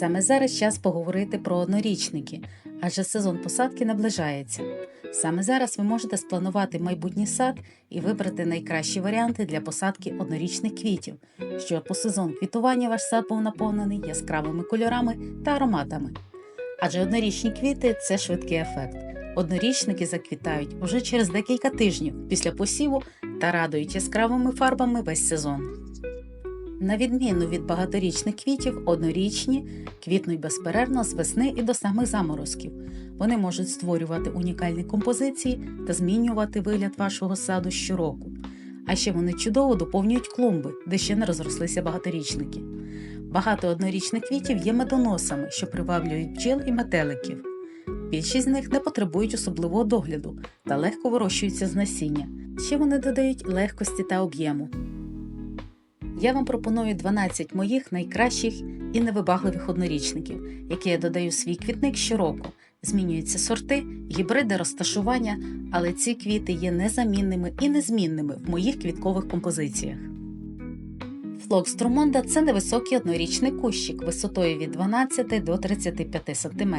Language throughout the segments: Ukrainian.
Саме зараз час поговорити про однорічники, адже сезон посадки наближається. Саме зараз ви можете спланувати майбутній сад і вибрати найкращі варіанти для посадки однорічних квітів, щоб по сезон квітування ваш сад був наповнений яскравими кольорами та ароматами. Адже однорічні квіти це швидкий ефект. Однорічники заквітають уже через декілька тижнів після посіву та радують яскравими фарбами весь сезон. На відміну від багаторічних квітів, однорічні квітнуть безперервно з весни і до самих заморозків. Вони можуть створювати унікальні композиції та змінювати вигляд вашого саду щороку. А ще вони чудово доповнюють клумби, де ще не розрослися багаторічники. Багато однорічних квітів є медоносами, що приваблюють бджіл і метеликів. Більшість з них не потребують особливого догляду та легко вирощуються з насіння. Ще вони додають легкості та об'єму. Я вам пропоную 12 моїх найкращих і невибагливих однорічників, які я додаю свій квітник щороку. Змінюються сорти, гібриди розташування, але ці квіти є незамінними і незмінними в моїх квіткових композиціях. Флокс Трумонда це невисокий однорічний кущик висотою від 12 до 35 см.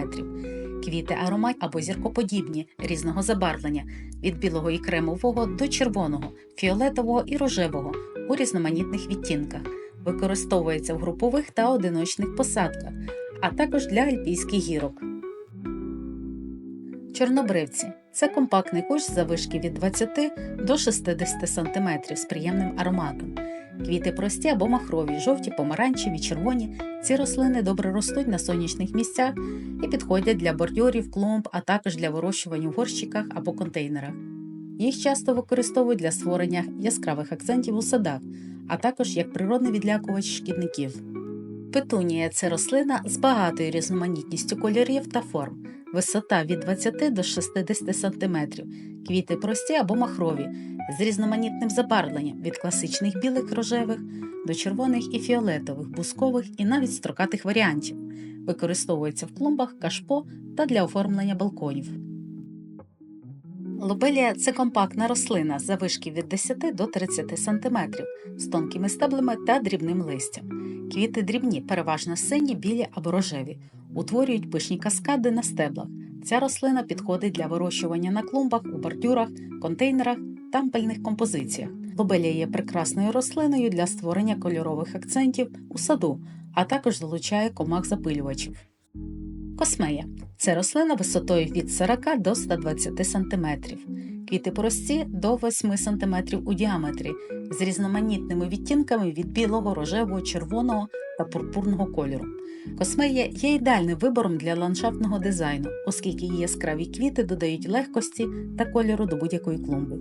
Квіти аромат або зіркоподібні різного забарвлення від білого і кремового до червоного, фіолетового і рожевого у різноманітних відтінках. Використовується в групових та одиночних посадках, а також для альпійських гірок. Чорнобривці це компактний кущ завишки від 20 до 60 см з приємним ароматом. Квіти прості або махрові, жовті, помаранчеві, червоні. Ці рослини добре ростуть на сонячних місцях і підходять для бордюрів, клумб, а також для вирощування в горщиках або контейнерах. Їх часто використовують для створення яскравих акцентів у садах, а також як природний відлякувач шкідників. Петунія це рослина з багатою різноманітністю кольорів та форм, висота від 20 до 60 см, квіти прості або махрові, з різноманітним забарвленням від класичних білих рожевих до червоних і фіолетових, бускових і навіть строкатих варіантів. Використовується в клумбах, кашпо та для оформлення балконів. Лобелія це компактна рослина завишки від 10 до 30 см з тонкими стеблами та дрібним листям. Квіти дрібні, переважно сині, білі або рожеві, утворюють пишні каскади на стеблах. Ця рослина підходить для вирощування на клумбах, у бордюрах, контейнерах та ампельних композиціях. Лобелія є прекрасною рослиною для створення кольорових акцентів у саду, а також залучає комах запилювачів. Космея це рослина висотою від 40 до 120 см. Квіти прості до 8 см у діаметрі з різноманітними відтінками від білого, рожевого, червоного та пурпурного кольору. Космея є ідеальним вибором для ландшафтного дизайну, оскільки її яскраві квіти додають легкості та кольору до будь-якої клумби.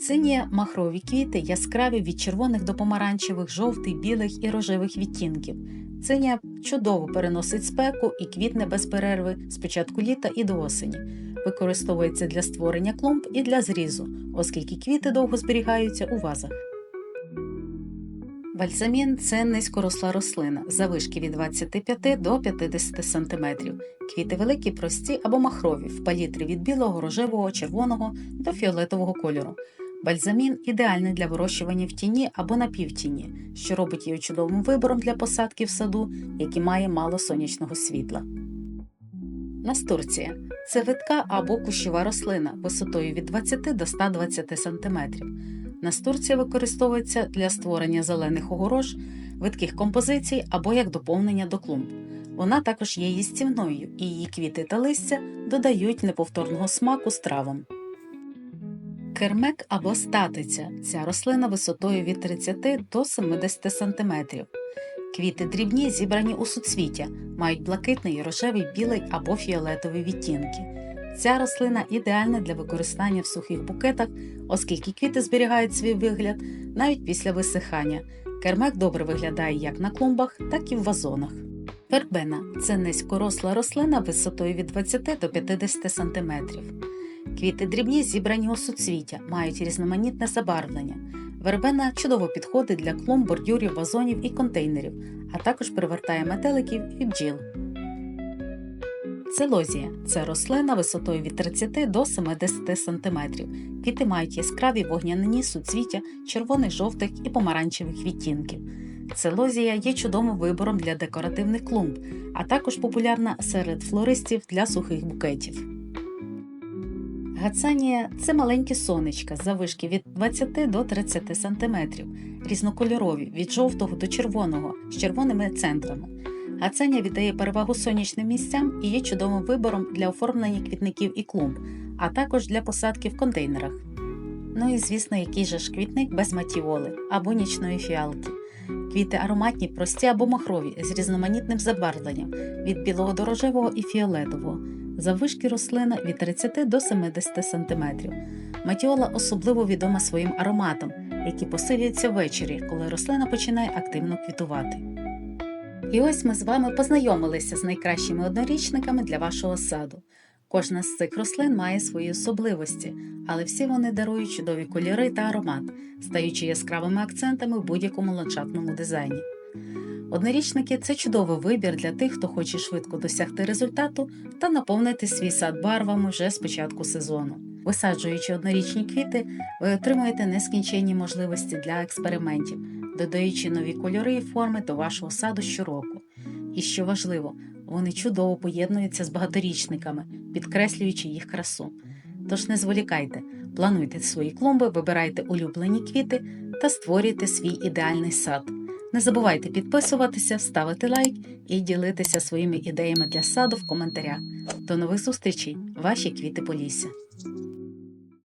Сині махрові квіти яскраві від червоних до помаранчевих, жовтих, білих і рожевих відтінків. Синя чудово переносить спеку і квітне без перерви з початку літа і до осені. Використовується для створення клумб і для зрізу, оскільки квіти довго зберігаються у вазах. Бальзамін це низькоросла рослина, завишки від 25 до 50 см. Квіти великі, прості або махрові, в палітрі від білого, рожевого, червоного до фіолетового кольору. Бальзамін ідеальний для вирощування в тіні або на півтіні, що робить його чудовим вибором для посадки в саду, який має мало сонячного світла. Настурція це витка або кущова рослина висотою від 20 до 120 см. Настурція використовується для створення зелених огорож, видких композицій або як доповнення до клумб. Вона також є їстівною, і її квіти та листя додають неповторного смаку стравам. Кермек або статиця ця рослина висотою від 30 до 70 см. Квіти дрібні, зібрані у суцвіття, мають блакитний, рожевий, білий або фіолетовий відтінки. Ця рослина ідеальна для використання в сухих букетах, оскільки квіти зберігають свій вигляд навіть після висихання. Кермек добре виглядає як на клумбах, так і в вазонах. Вербена це низькоросла рослина висотою від 20 до 50 см. Квіти дрібні зібрані у суцвіття, мають різноманітне забарвлення. Вербена чудово підходить для клумб, бордюрів, вазонів і контейнерів, а також привертає метеликів і бджіл. Целозія це рослина висотою від 30 до 70 см. Квіти мають яскраві вогняні суцвіття червоних, жовтих і помаранчевих відтінків. Целозія є чудовим вибором для декоративних клумб, а також популярна серед флористів для сухих букетів. Гацанія це маленькі сонечка заввишки від 20 до 30 см, різнокольорові від жовтого до червоного з червоними центрами. Гацанія віддає перевагу сонячним місцям і є чудовим вибором для оформлення квітників і клумб, а також для посадки в контейнерах. Ну і звісно, який же ж квітник без матіоли або нічної фіалки. Квіти ароматні, прості або махрові з різноманітним забарвленням від білого до рожевого і фіолетового. Заввишки рослина від 30 до 70 см. Матіола особливо відома своїм ароматом, який посилюється ввечері, коли рослина починає активно квітувати. І ось ми з вами познайомилися з найкращими однорічниками для вашого саду. Кожна з цих рослин має свої особливості, але всі вони дарують чудові кольори та аромат, стаючи яскравими акцентами в будь-якому ландшафтному дизайні. Однорічники це чудовий вибір для тих, хто хоче швидко досягти результату та наповнити свій сад барвами вже з початку сезону. Висаджуючи однорічні квіти, ви отримуєте нескінченні можливості для експериментів, додаючи нові кольори і форми до вашого саду щороку. І що важливо, вони чудово поєднуються з багаторічниками, підкреслюючи їх красу. Тож не зволікайте, плануйте свої клумби, вибирайте улюблені квіти та створюйте свій ідеальний сад. Не забувайте підписуватися, ставити лайк і ділитися своїми ідеями для саду в коментарях. До нових зустрічей, ваші квіти Полісся!